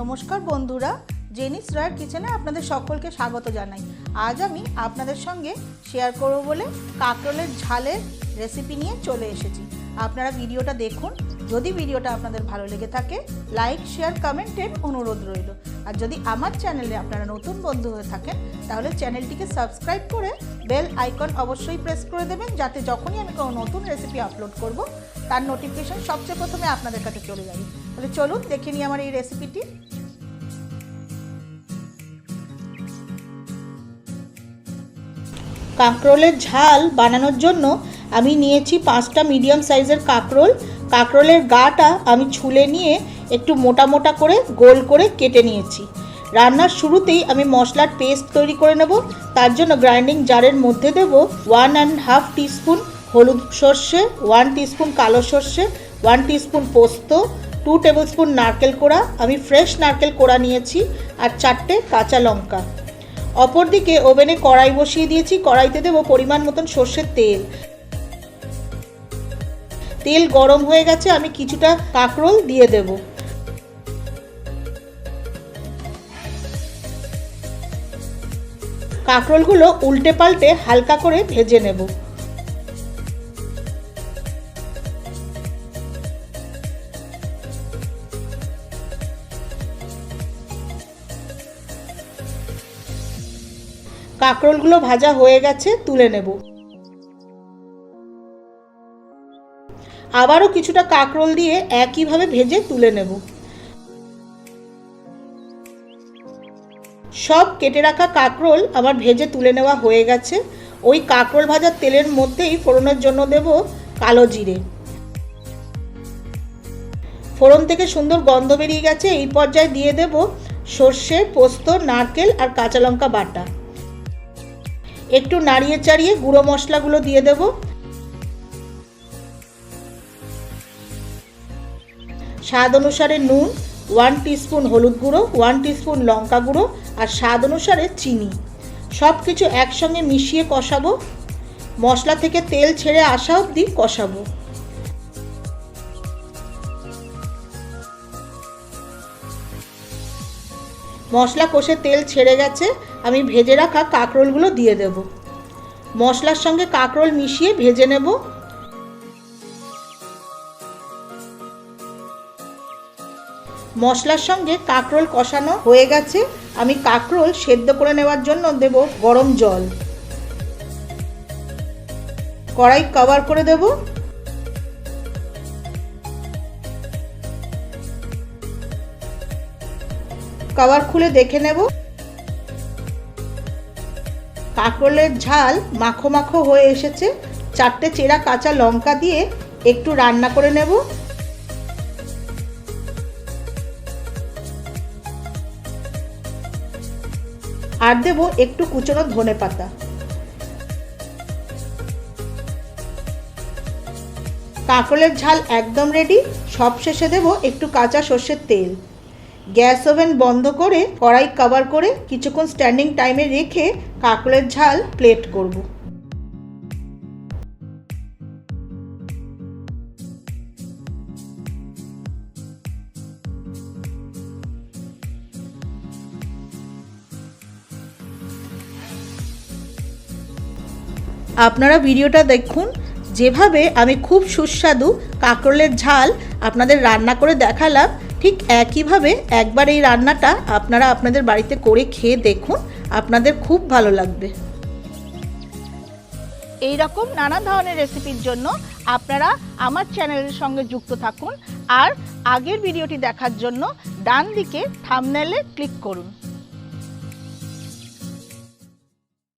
নমস্কার বন্ধুরা, জেনিস রয়ার কিচেনে আপনাদের সকলকে স্বাগত জানাই। আজ আমি আপনাদের সঙ্গে শেয়ার করব বলে কাঁকরোলের ঝালের রেসিপি নিয়ে চলে এসেছি। আপনারা ভিডিওটা দেখুন। যদি ভিডিওটা আপনাদের ভালো লেগে থাকে, লাইক, শেয়ার কমেন্টের অনুরোধ রইল। আর যদি আমার চ্যানেলে আপনারা নতুন বন্ধু হয়ে থাকেন, তাহলে চ্যানেলটিকে সাবস্ক্রাইব করে বেল আইকন অবশ্যই প্রেস করে দেবেন, যাতে যখনই আমি কোনো নতুন রেসিপি আপলোড করব, তার নোটিফিকেশান সবচেয়ে প্রথমে আপনাদের কাছে চলে যাবে তাহলে চলুন দেখে নিই আমার এই রেসিপিটি কাঁকরোলের ঝাল বানানোর জন্য আমি নিয়েছি পাঁচটা মিডিয়াম সাইজের কাঁকরোল। কাঁকরোলের গাটা আমি ছুলে নিয়ে একটু মোটা মোটা করে গোল করে কেটে নিয়েছি। রান্নার শুরুতেই আমি মশলার পেস্ট তৈরি করে নেব। তার জন্য গ্রাইন্ডিং জারের মধ্যে দেব ওয়ান অ্যান্ড হাফ টিস্পুন হলুদ সর্ষে ওয়ান টিস্পুন কালো সর্ষে ওয়ান টিস্পুন পোস্ত টু টেবিল স্পুন নারকেল কোড়া। আমি ফ্রেশ নারকেল কোড়া নিয়েছি আর চারটে কাঁচা লঙ্কা। অপরদিকে ওভেনে কড়াই বসিয়ে দিয়েছি। কড়াইতে দেবো পরিমাণ মতন সর্ষের তেল। তেল গরম হয়ে গেছে, আমি কিছুটা কাঁকরোল দিয়ে দেব। কাঁকরোলগুলো উল্টে পাল্টে হালকা করে ভেজে নেব। কাঁকরোলগুলো ভাজা হয়ে গেছে, তুলে নেব। আবারও কিছুটা কাঁকরোল দিয়ে একইভাবে ভেজে তুলে নেব। সব কেটে রাখা কাঁকরোল আমার ভেজে তুলে নেওয়া হয়ে গেছে। ওই কাঁকরোল ভাজার তেলের মধ্যেই ফোড়নের জন্য দেব কালো জিরে। ফোড়ন থেকে সুন্দর গন্ধ বেরিয়ে গেছে। এই পর্যায়ে দিয়ে দেব সর্ষে, পোস্ত, নারকেল আর কাঁচা লঙ্কা বাটা। একটু নাড়িয়ে চাড়িয়ে গুঁড়ো মশলাগুলো দিয়ে দেব। স্বাদ অনুসারে নুন ওয়ান টিস্পুন হলুদ গুঁড়ো ওয়ান টিস্পুন লঙ্কা গুঁড়ো আর স্বাদ অনুসারে চিনি। সব কিছু একসঙ্গে মিশিয়ে কষাবো। মশলা থেকে তেল ছেড়ে আসা অবধি কষাবো। মশলা কষে তেল ছেড়ে গেছে, আমি ভেজে রাখা কাঁকরোলগুলো দিয়ে দেব। মশলার সঙ্গে কাঁকরোল মিশিয়ে ভেজে নেব। মশলার সঙ্গে কাঁকরোল কষানো হয়ে গেছে। আমি কাঁকরোল সেদ্ধ করে নেওয়ার জন্য দেব গরম জল। কড়াই কভার করে দেব। কভার খুলে দেখে নেব। কাঁকরোলের ঝাল মাখো মাখো হয়ে এসেছে। চারটে চেরা কাঁচা লঙ্কা দিয়ে একটু রান্না করে নেব। আর দেব একটু কুচনো ধনে পাতা। কাঁকড়ের ঝাল একদম রেডি সব শেষে দেবো একটু কাঁচা সর্ষের তেল। গ্যাস ওভেন বন্ধ করে কড়াই কভার করে কিছুক্ষণ স্ট্যান্ডিং টাইমে রেখে কাঁকড়ের ঝাল প্লেট করব। আপনারা ভিডিওটা দেখুন। যেভাবে আমি খুব সুস্বাদু কাঁকরোলের ঝাল আপনাদের রান্না করে দেখালাম, ঠিক একইভাবে একবার এই রান্নাটা আপনারা আপনাদের বাড়িতে করে খেয়ে দেখুন, আপনাদের খুব ভালো লাগবে। এই রকম নানা ধরনের রেসিপির জন্য আপনারা আমার চ্যানেলের সঙ্গে যুক্ত থাকুন আর আগের ভিডিওটি দেখার জন্য ডান দিকে থামনেলে ক্লিক করুন।